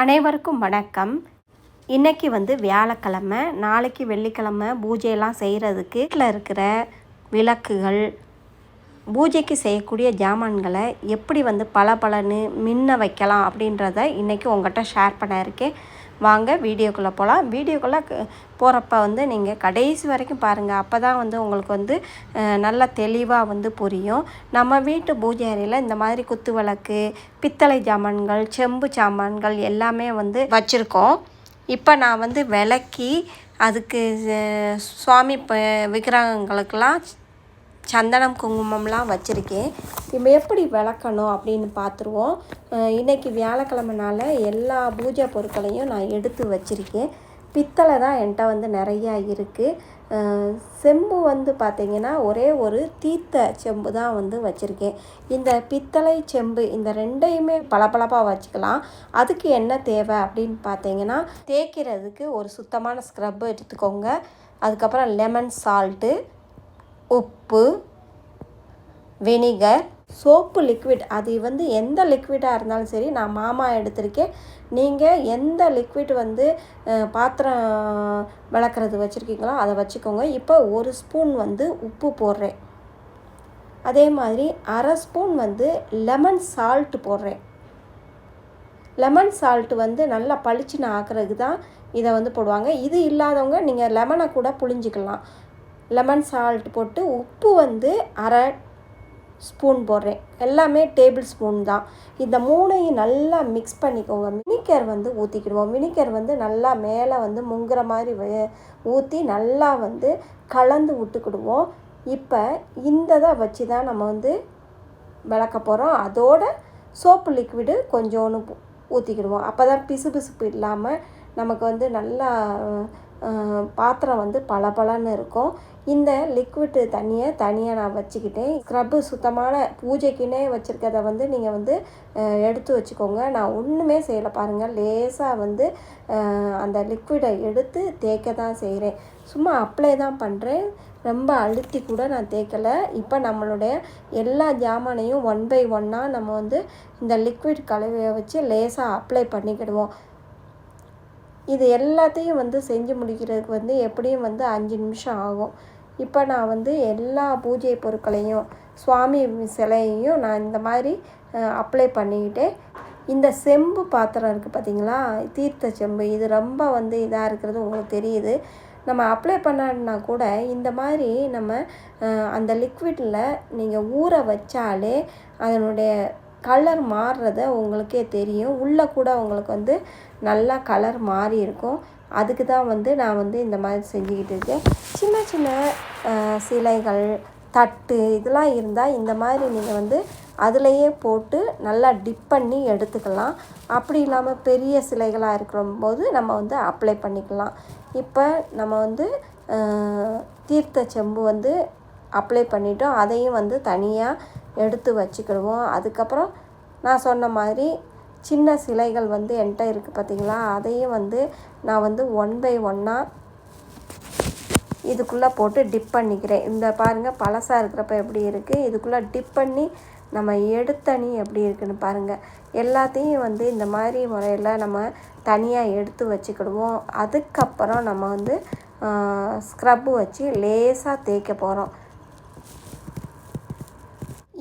அனைவருக்கும் வணக்கம். இன்னைக்கு வந்து வியாழக்கிழமை நாளைக்கு வெள்ளிக்கிழமை பூஜையெல்லாம் செய்கிறதுக்கு வீட்டில் இருக்கிற விளக்குகள் பூஜைக்கு செய்யக்கூடிய ஜாமான்களை எப்படி வந்து பளபளன்னு மின்ன வைக்கலாம் அப்படின்றத இன்றைக்கி உங்கள்கிட்ட ஷேர் பண்ண இருக்கேன். வாங்க வீடியோக்குள்ளே போகலாம் வீடியோக்குள்ளே போகிறப்ப வந்து நீங்கள் கடைசி வரைக்கும் பாருங்கள் அப்போ தான் வந்து உங்களுக்கு வந்து நல்லா தெளிவாக வந்து புரியும். நம்ம வீட்டு பூஜை அறையில் இந்த மாதிரி குத்து விளக்கு பித்தளை ஜாமான்கள் செம்பு சாமான்கள் எல்லாமே வந்து வச்சுருக்கோம். இப்போ நான் வந்து விளக்கி அதுக்கு சுவாமி ப விக்கிரகங்களுக்கெல்லாம் சந்தனம் குங்குமம்லாம் வச்சுருக்கேன். இப்போ எப்படி விளக்கணும் அப்படின்னு பார்த்துருவோம். இன்றைக்கி வியாழக்கிழமனால வியாழக்கிழமைனால எல்லா பூஜை பொருட்களையும் நான் எடுத்து வச்சுருக்கேன். பித்தளை தான் என்கிட்ட வந்து நிறையா இருக்குது செம்பு வந்து பார்த்திங்கன்னா ஒரே ஒரு தீர்த்த செம்பு தான் வந்து வச்சுருக்கேன். இந்த பித்தளை செம்பு இந்த ரெண்டையுமே பளபளப்பாக வச்சுக்கலாம். அதுக்கு என்ன தேவை அப்படின்னு பார்த்தீங்கன்னா தேய்க்கிறதுக்கு ஒரு சுத்தமான ஸ்க்ரப் எடுத்துக்கோங்க. அதுக்கப்புறம் லெமன் சால்ட்டு உப்பு வினிகர் சோப்பு லிக்விட் அது வந்து எந்த லிக்விடாக இருந்தாலும் சரி நான் மாமா எடுத்திருக்கேன். நீங்கள் எந்த லிக்விட் வந்து பாத்திரம் விளக்குறது வச்சுருக்கீங்களோ அதை வச்சுக்கோங்க. இப்போ ஒரு ஸ்பூன் வந்து உப்பு போடுறேன். அதே மாதிரி அரை ஸ்பூன் வந்து லெமன் சால்ட் போடுறேன். லெமன் சால்ட் வந்து நல்லா பளிச்சுன்னு ஆக்குறதுக்கு தான் இதை வந்து போடுவாங்க. இது இல்லாதவங்க நீங்கள் லெமனை கூட புழிஞ்சிக்கலாம். லெமன் சால்ட் போட்டு உப்பு வந்து அரை ஸ்பூன் போடுறேன். எல்லாமே டேபிள் ஸ்பூன் தான். இந்த மூணையும் நல்லா மிக்ஸ் பண்ணிக்கோங்க. மினிக்கர் வந்து ஊற்றிக்கிடுவோம் மினிக்கர் வந்து நல்லா மேலே வந்து முங்குற மாதிரி ஊற்றி நல்லா வந்து கலந்து விட்டுக்கிடுவோம். இப்போ இந்த தான் வச்சு தான் நம்ம வந்து விளக்க போகிறோம் அதோட சோப்பு லிக்விடு கொஞ்சோன்னு ஊற்றிக்கிடுவோம் அப்போ தான் பிசு பிசுப்பு இல்லாமல் நமக்கு வந்து நல்லா பாத்திரம் வந்து பளபளன்னு இருக்கும். இந்த லிக்விட் தண்ணியை தனியாக நான் வச்சுக்கிட்டேன். ஸ்க்ரப்பு சுத்தமான பூஜைக்குன்னே வச்சுருக்கத வந்து நீங்கள் வந்து எடுத்து வச்சுக்கோங்க. நான் ஒன்றுமே செய்யலை பாருங்கள் லேசாக வந்து அந்த லிக்விடை எடுத்து தேய்க்க தான் செய்கிறேன் சும்மா அப்ளை தான் பண்ணுறேன் ரொம்ப அழுத்தி கூட நான் தேய்க்கலை. இப்போ நம்மளுடைய எல்லா ஜாமானையும் ஒன் பை ஒன்னாக நம்ம வந்து இந்த லிக்விட் கலவையை வச்சு லேசாக அப்ளை பண்ணிக்கிடுவோம். இது எல்லாத்தையும் வந்து செஞ்சு முடிக்கிறதுக்கு வந்து எப்படியும் வந்து அஞ்சு நிமிஷம் ஆகும். இப்போ நான் வந்து எல்லா பூஜை பொருட்களையும் சுவாமி சிலையையும் நான் இந்த மாதிரி அப்ளை பண்ணிக்கிட்டே இந்த செம்பு பாத்திரம் இருக்குது பார்த்தீங்களா? தீர்த்த செம்பு. இது ரொம்ப வந்து இதாக இருக்கிறது உங்களுக்கு தெரியுது. நம்ம அப்ளை பண்ணனா கூட இந்த மாதிரி நம்ம அந்த லிக்விடில் நீங்கள் ஊற வச்சாலே அதனுடைய கலர் மாறுறத உங்களுக்கே தெரியும். உள்ளே கூட உங்களுக்கு வந்து நல்லா கலர் மாறி இருக்கும். அதுக்கு தான் வந்து நான் வந்து இந்த மாதிரி செஞ்சுக்கிட்டு இருக்கேன். சின்ன சின்ன சிலைகள் தட்டு இதெல்லாம் இருந்தால் இந்த மாதிரி நீங்கள் வந்து அதுலேயே போட்டு நல்லா டிப் பண்ணி எடுத்துக்கலாம். அப்படி இல்லாமல் பெரிய சிலைகளாக இருக்கிற போது நம்ம வந்து அப்ளை பண்ணிக்கலாம். இப்போ நம்ம வந்து தீர்த்த செம்பு வந்து அப்ளை பண்ணிட்டோம். அதையும் வந்து தனியாக எடுத்து வச்சுக்கிடுவோம். அதுக்கப்புறம் நான் சொன்ன மாதிரி சின்ன சிலைகள் வந்து என்கிட்ட இருக்குது பார்த்தீங்களா? அதையும் வந்து நான் வந்து ஒன் பை ஒன்னாக இதுக்குள்ளே போட்டு டிப் பண்ணிக்கிறேன். இந்த பாருங்கள் பழசாக இருக்கிறப்ப எப்படி இருக்குது இதுக்குள்ளே டிப் பண்ணி நம்ம எடுத்தனி எப்படி இருக்குன்னு பாருங்கள் எல்லாத்தையும் வந்து இந்த மாதிரி முறையில் நம்ம தனியாக எடுத்து வச்சுக்கிடுவோம். அதுக்கப்புறம் நம்ம வந்து ஸ்க்ரப்பு வச்சு லேசாக தேய்க்க போகிறோம்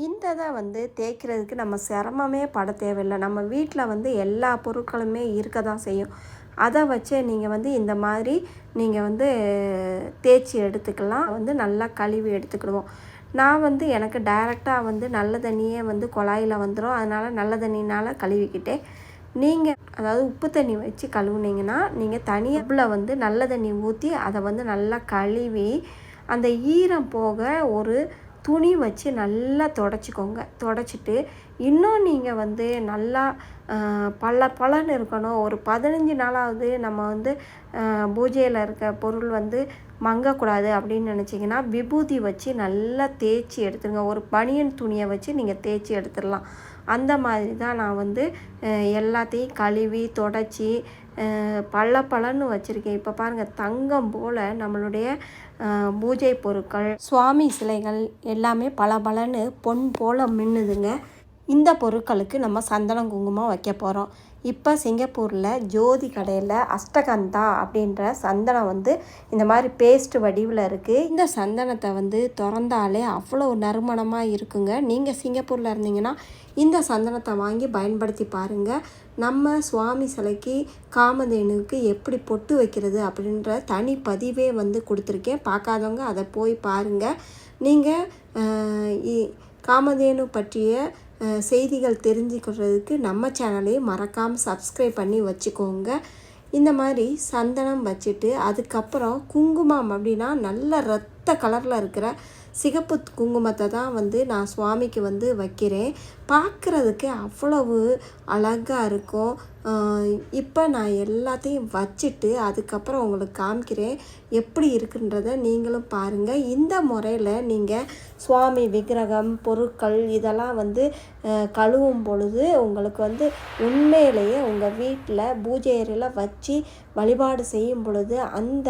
இந்த தான் வந்து தேய்க்கிறதுக்கு நம்ம சிரமமே பட தேவையில்லை. நம்ம வீட்டில் வந்து எல்லா பொருட்களுமே இருக்க தான் செய்யும். அதை வச்சு நீங்கள் வந்து இந்த மாதிரி நீங்கள் வந்து தேய்ச்சி எடுத்துக்கலாம். வந்து நல்லா கழுவி எடுத்துக்கிடுவோம். நான் வந்து எனக்கு டைரெக்டாக வந்து நல்ல தண்ணியே வந்து குழாயில் வந்துடும் அதனால் நல்ல தண்ணினால் கழுவிக்கிட்டேன். நீங்கள் அதாவது உப்பு தண்ணி வச்சு கழுவுனீங்கன்னா நீங்கள் தனியாக வந்து நல்ல தண்ணி ஊற்றி அதை வந்து நல்லா கழுவி அந்த ஈரம் போக ஒரு துணி வச்சு நல்லா தொடச்சிக்கோங்க. தொடச்சிட்டு இன்னும் நீங்கள் வந்து நல்லா பல பலன்னு இருக்கணும். ஒரு பதினஞ்சு நாளாவது நம்ம வந்து பூஜையில் இருக்க பொருள் வந்து மங்கக்கூடாது அப்படின்னு நினச்சிங்கன்னா விபூதி வச்சு நல்லா தேய்ச்சி எடுத்துருங்க. ஒரு பனியன் துணியை வச்சு நீங்கள் தேய்ச்சி எடுத்துடலாம் அந்த மாதிரி தான் நான் வந்து எல்லாத்தையும் கழுவி தொடச்சி பல பலன்னு வச்சுருக்கேன். இப்போ பாருங்கள் தங்கம் போல் நம்மளுடைய பூஜை பொருட்கள் சுவாமி சிலைகள் எல்லாமே பல பலன்னு பொன் போல் மின்னுதுங்க. இந்த பொருட்களுக்கு நம்ம சந்தனம் குங்குமம் வைக்க போகிறோம் இப்போ சிங்கப்பூரில் ஜோதி கடையில் அஷ்டகந்தா அப்படின்ற சந்தனம் வந்து இந்த மாதிரி பேஸ்ட் வடிவில் இருக்குது இந்த சந்தனத்தை வந்து திறந்தாலே அவ்வளோ நறுமணமாக இருக்குங்க. நீங்கள் சிங்கப்பூரில் இருந்தீங்கன்னா இந்த சந்தனத்தை வாங்கி பயன்படுத்தி பாருங்கள் நம்ம சுவாமி சிலைக்கு காமதேனுக்கு எப்படி பொட்டு வைக்கிறது அப்படின்ற தனி பதிவே வந்து கொடுத்துருக்கேன். பார்க்காதவங்க அதை போய் பாருங்கள் நீங்கள் காமதேனு பற்றிய செய்திகள் தெரிஞ்சுக்கிறதுக்கு நம்ம சேனலையும் மறக்காமல் சப்ஸ்கிரைப் பண்ணி வச்சுக்கோங்க. இந்த மாதிரி சந்தனம் வச்சுட்டு அதுக்கப்புறம் குங்குமம் அப்படின்னா நல்ல ரத் ரத்த கலரில் இருக்கிற சிகப்பு குங்குமத்தை தான் வந்து நான் சுவாமிக்கு வந்து வைக்கிறேன். பார்க்குறதுக்கு அவ்வளவு அழகாக இருக்கும். இப்போ நான் எல்லாத்தையும் வச்சுட்டு அதுக்கப்புறம் உங்களுக்கு காமிக்கிறேன். எப்படி இருக்குன்றத நீங்களும் பாருங்கள் இந்த முறையில் நீங்கள் சுவாமி விக்கிரகம் பொருட்கள் இதெல்லாம் வந்து கழுவும் பொழுது உங்களுக்கு வந்து உண்மையிலேயே உங்கள் வீட்டில் பூஜை அறையில் வச்சு வழிபாடு செய்யும் பொழுது அந்த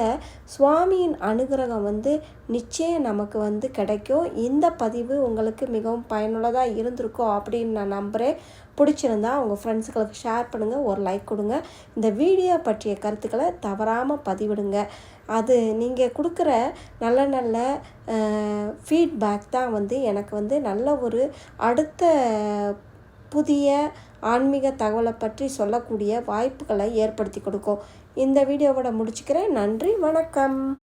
சுவாமியின் அனுகிரகம் வந்து நிச்சயம் நமக்கு வந்து கிடைக்கும். இந்த பதிவு உங்களுக்கு மிகவும் பயனுள்ளதாக இருந்திருக்கும் அப்படின்னு நான் நம்புகிறேன் பிடிச்சிருந்தா உங்கள் ஃப்ரெண்ட்ஸுகளுக்கு ஷேர் பண்ணுங்கள் ஒரு லைக் கொடுங்க. இந்த வீடியோ பற்றிய கருத்துக்களை தவறாமல் பதிவிடுங்க. அது நீங்கள் கொடுக்குற நல்ல நல்ல ஃபீட்பேக் தான் வந்து எனக்கு வந்து நல்ல ஒரு அடுத்த புதிய ஆன்மீக தகவலை பற்றி சொல்லக்கூடிய வாய்ப்புகளை ஏற்படுத்தி கொடுக்கும். இந்த வீடியோவோட முடிச்சுக்கிறேன். நன்றி வணக்கம்.